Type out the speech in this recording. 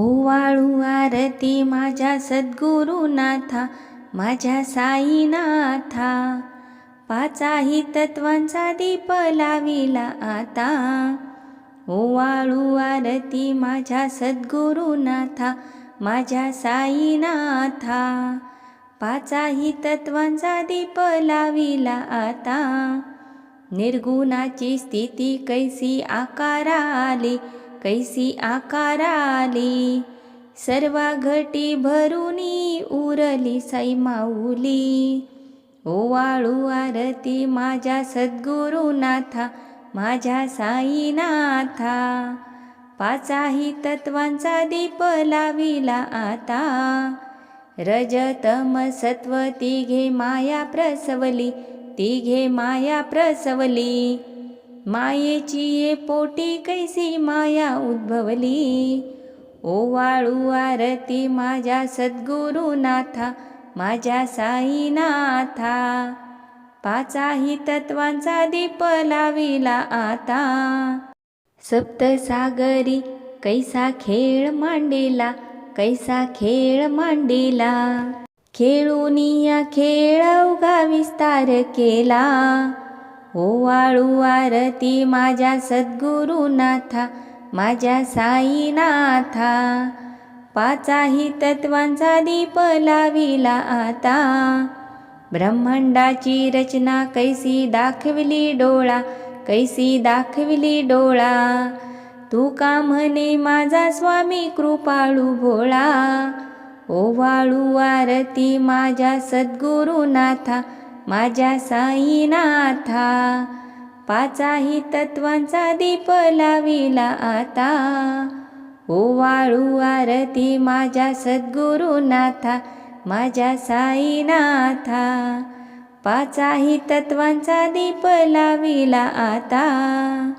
ओवाळू आरती माझ्या सद्गुरुनाथा माझ्या साईनाथा. पाचाही तत्वांचा दीप लाविला आता. ओवाळू आरती माझ्या सद्गुरुनाथा माझ्या साईनाथा. पाचाही तत्वांचा दीप लाविला आता. निर्गुणाची स्थिती कैसी आकारा आली कैसी आकाराली आली? घटी भरुनी उरली साई माऊली. ओवाळू आरती माझ्या सद्गुरुनाथा माझ्या साईनाथा. पाचाही तत्वांचा दीप लाविला आता. रजतम सत्व तिघे माया प्रसवली तिघे माया प्रसवली. मायेची ये पोटी कैसी माया उद्भवली. ओवाळू आरती माझ्या सद्गुरुनाथा माझ्या साईनाथा पाचाही तत्वांचा दीप लाविला आता. सप्तसागरी कैसा खेळ मांडिला कैसा खेळ मांडिला. खेळून या खेळ अवघा विस्तार केला. ओवाळू आरती माझ्या सद्गुरुनाथा माझ्या साईनाथा. पाचाही तत्वांचा दीप लाविला आता. ब्रह्मांडाची रचना कैसी दाखविली डोळा कैसी दाखविली डोळा. तू का म्हणे माझा स्वामी कृपाळू भोळा? ओवाळू आरती माझ्या सद्गुरुनाथा माझ्या साईनाथा पाचाही तत्वांचा दीप लाविला आता. ओवाळू आरती माझ्या सद्गुरुनाथा माझ्या साईनाथा पाचाही तत्वांचा दीप लाविला आता.